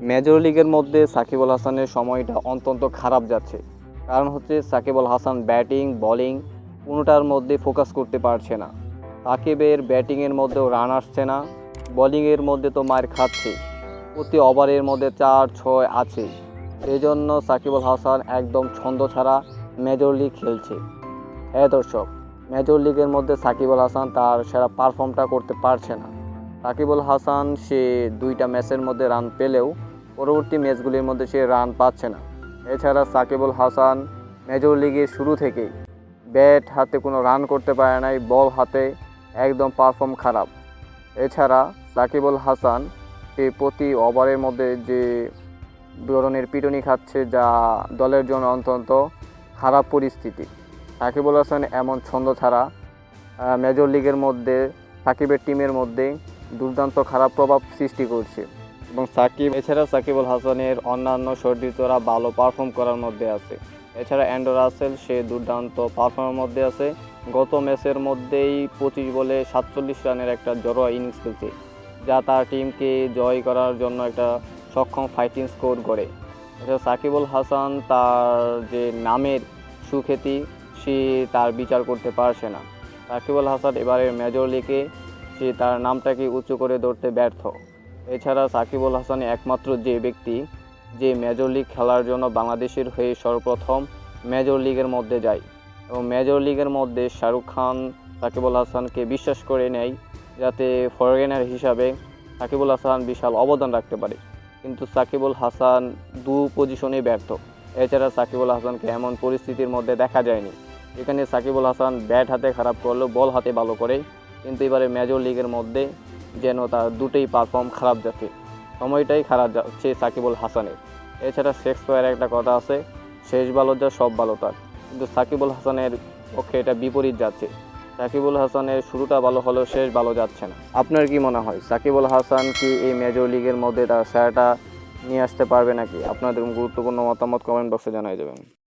Major লিগের মধ্যে সাকিব আল হাসানের সময়টা অত্যন্ত খারাপ যাচ্ছে। কারণ হচ্ছে সাকিব আল হাসান ব্যাটিং, বোলিং কোনোটার মধ্যে ফোকাস করতে পারছে না। সাকিবের ব্যাটিংয়ের মধ্যেও রান আসছে না, বোলিংয়ের মধ্যে তো মার খাচ্ছে, প্রতি ওভারের মধ্যে চার, ছয় আছে। এই জন্য সাকিব আল হাসান একদম ছন্দ ছাড়া মেজর লিগ খেলছে। হ্যাঁ দর্শক, মেজর লিগের মধ্যে সাকিব আল হাসান তার সেরা পারফর্মটা করতে পারছে না। সাকিবুল হাসান সে দুইটা ম্যাচের মধ্যে রান পেলেও পরবর্তী ম্যাচগুলির মধ্যে সে রান পাচ্ছে না। এছাড়া সাকিবুল হাসান মেজর লিগের শুরু থেকেই ব্যাট হাতে কোনো রান করতে পারে নাই বল হাতে একদম পারফর্ম খারাপ। এছাড়া সাকিবুল হাসান সে প্রতি ওভারের মধ্যে যে ধরনের পিটনি খাচ্ছে, যা দলের জন্য অত্যন্ত খারাপ পরিস্থিতি। সাকিবুল হাসান এমন ছন্দ ছাড়া মেজর লিগের মধ্যে, সাকিবের টিমের মধ্যে দুর্দান্ত খারাপ প্রভাব সৃষ্টি করছে। এবং সাকিব এছাড়া সাকিবুল হাসানের অন্যান্য সর্দিতরা ভালো পারফর্ম করার মধ্যে আছে। এছাড়া অ্যান্ডো রাসেল, সে দুর্দান্ত পারফর্মের মধ্যে আছে। গত ম্যাচের মধ্যেই পঁচিশ বলে সাতচল্লিশ রানের একটা জড়োয়া ইনিংস খেলছে, যা তার টিমকে জয় করার জন্য একটা সক্ষম ফাইটিং স্কোর করে এছাড়া সাকিবুল হাসান তার যে নামের সুখ্যাতি, সে তার বিচার করতে পারছে না। সাকিবুল হাসান এবারের মেজর লিগে সে তার নামটাকে উঁচু করে ধরতে ব্যর্থ। এছাড়া সাকিবুল হাসান একমাত্র যে ব্যক্তি যে মেজর লিগ খেলার জন্য বাংলাদেশের হয়ে সর্বপ্রথম মেজর লিগের মধ্যে যায়। এবং মেজর লিগের মধ্যে শাহরুখ খান, সাকিবুল হাসানকে বিশ্বাস করে নেয় যাতে ফরেনার হিসাবে সাকিবুল হাসান বিশাল অবদান রাখতে পারে। কিন্তু সাকিবুল হাসান দু পজিশনে ব্যর্থ। এছাড়া সাকিবুল হাসানকে এমন পরিস্থিতির মধ্যে দেখা যায়নি এখানে সাকিবুল হাসান ব্যাট হাতে খারাপ করলেও বল হাতে ভালো করে। কিন্তু এবারে মেজর লিগের মধ্যে যেন তার দুটোই পারফর্ম খারাপ যাচ্ছে সময়টাই খারাপ যাচ্ছে সাকিবুল হাসানের। এছাড়া শেক্সপিয়ার একটা কথা আছে, শেষ ভালো যা, সব ভালো তার। কিন্তু সাকিবুল হাসানের পক্ষে এটা বিপরীত যাচ্ছে। সাকিবুল হাসানের শুরুটা ভালো হলেও শেষ ভালো যাচ্ছে না। আপনার কি মনে হয়, সাকিবুল হাসান কি এই মেজর লিগের মধ্যে তার সেরাটা নিয়ে আসতে পারবে নাকি? আপনাদের গুরুত্বপূর্ণ মতামত কমেন্ট বক্সে জানাই যাবেন।